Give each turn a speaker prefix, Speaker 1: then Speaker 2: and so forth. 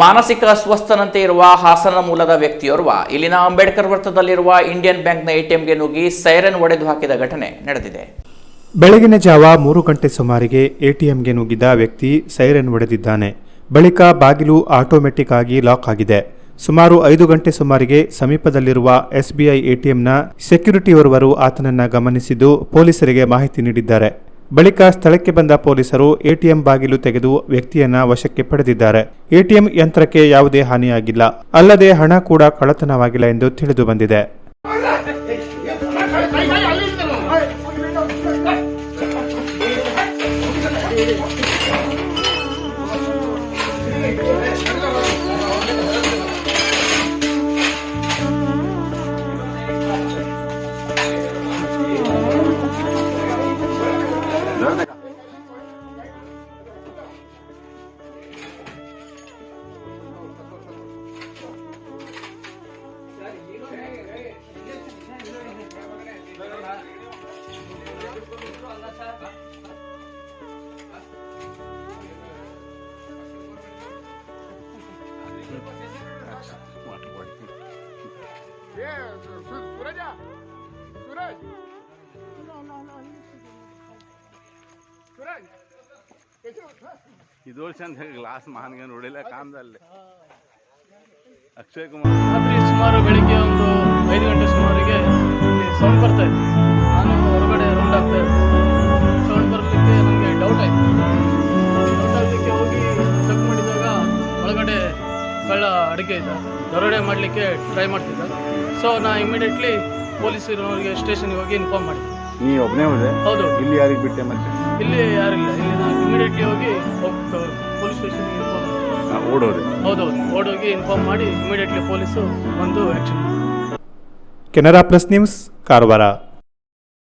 Speaker 1: ಮಾನಸಿಕ ಅಸ್ವಸ್ಥನಂತೆ ಇರುವ ಹಾಸನ ಮೂಲದ ವ್ಯಕ್ತಿಯೋರ್ವ, ಇಲ್ಲಿನ ಅಂಬೇಡ್ಕರ್ ವೃತ್ತದಲ್ಲಿರುವ ಇಂಡಿಯನ್ ಬ್ಯಾಂಕ್ನ ಎಟಿಎಂಗೆ ನುಗ್ಗಿ ಸೈರನ್ ಒಡೆದು ಹಾಕಿದ ಘಟನೆ ನಡೆದಿದೆ.
Speaker 2: ಬೆಳಗಿನ ಜಾವ ಮೂರು ಗಂಟೆ ಸುಮಾರಿಗೆ ಎಟಿಎಂಗೆ ನುಗ್ಗಿದ ವ್ಯಕ್ತಿ ಸೈರನ್ ಒಡೆದಿದ್ದಾನೆ. ಬಳಿಕ ಬಾಗಿಲು ಆಟೋಮೆಟಿಕ್ ಆಗಿ ಲಾಕ್ ಆಗಿದೆ. ಸುಮಾರು ಐದು ಗಂಟೆ ಸುಮಾರಿಗೆ ಸಮೀಪದಲ್ಲಿರುವ ಎಸ್ಬಿಐ ಎಟಿಎಂನ ಸೆಕ್ಯೂರಿಟಿಯೋರ್ವರು ಆತನನ್ನ ಗಮನಿಸಿದ್ದು ಪೊಲೀಸರಿಗೆ ಮಾಹಿತಿ ನೀಡಿದ್ದಾರೆ. ಬಳಿಕ ಸ್ಥಳಕ್ಕೆ ಬಂದ ಪೊಲೀಸರು ಎಟಿಎಂ ಬಾಗಿಲು ತೆಗೆದು ವ್ಯಕ್ತಿಯನ್ನ ವಶಕ್ಕೆ ಪಡೆದಿದ್ದಾರೆ ಎಟಿಎಂ ಯಂತ್ರಕ್ಕೆ ಯಾವುದೇ ಹಾನಿಯಾಗಿಲ್ಲ ಅಲ್ಲದೆ ಹಣ ಕೂಡ ಕಳತನವಾಗಿಲ್ಲ ಎಂದು ತಿಳಿದು ಬಂದಿದೆ
Speaker 3: ಏ ಚಂದ ಗ್ಲಾಸ್ ಮಹಾನ್ಗೆ ನೋಡಿಲ್ಲ ಕಾಮದಲ್ಲಿ. ಅಕ್ಷಯ್ ಕುಮಾರ್.
Speaker 4: ರಾತ್ರಿ ಸುಮಾರು ಬೆಳಿಗ್ಗೆ ಒಂದು ಐದು ಗಂಟೆ ಸುಮಾರಿಗೆ ಸೌಂಡ್ ಬರ್ತಾ ಇದೆ ಅಡಿಕೆ ಇದೆ. ದರೋಡೆ ಮಾಡಲಿಕ್ಕೆ ಟ್ರೈ ಮಾಡ್ತಿದ್ದ. ಸೊ ನಾ ಇಮಿಡಿಯೇಟ್ಲಿ ಇರೋರಿಗೆ ಸ್ಟೇಷನ್ಗೆ ಹೋಗಿ ಇನ್ಫಾರ್ಮ್ ಮಾಡಿದ್ದೆ
Speaker 3: ನೀ ಒಬ್ಬನೇ ಹೋದೆ?
Speaker 4: ಹೌದು.
Speaker 3: ಇಲ್ಲಿ ಯಾರಿಗೆ ಬಿಟ್ಟೆ ಮತ್ತೆ?
Speaker 4: ಇಲ್ಲಿ ಯಾರಿಲ್ಲ. ಇಲ್ಲಿ ನಾನು ಇಮಿಡಿಯೇಟ್ಲಿ ಹೋಗಿ ಪೊಲೀಸ್ ಸ್ಟೇಷನ್ಗೆ ಇನ್ಫಾರ್ಮ್
Speaker 3: ಓಡೋರು ಹೌದು
Speaker 4: ಹೌದೌದು. ಓಡೋಗಿ ಇನ್ಫಾರ್ಮ್ ಮಾಡಿ ಇಮಿಡಿಯೇಟ್ಲಿ ಪೊಲೀಸು ಬಂದು action
Speaker 2: Canara plus news Karwar.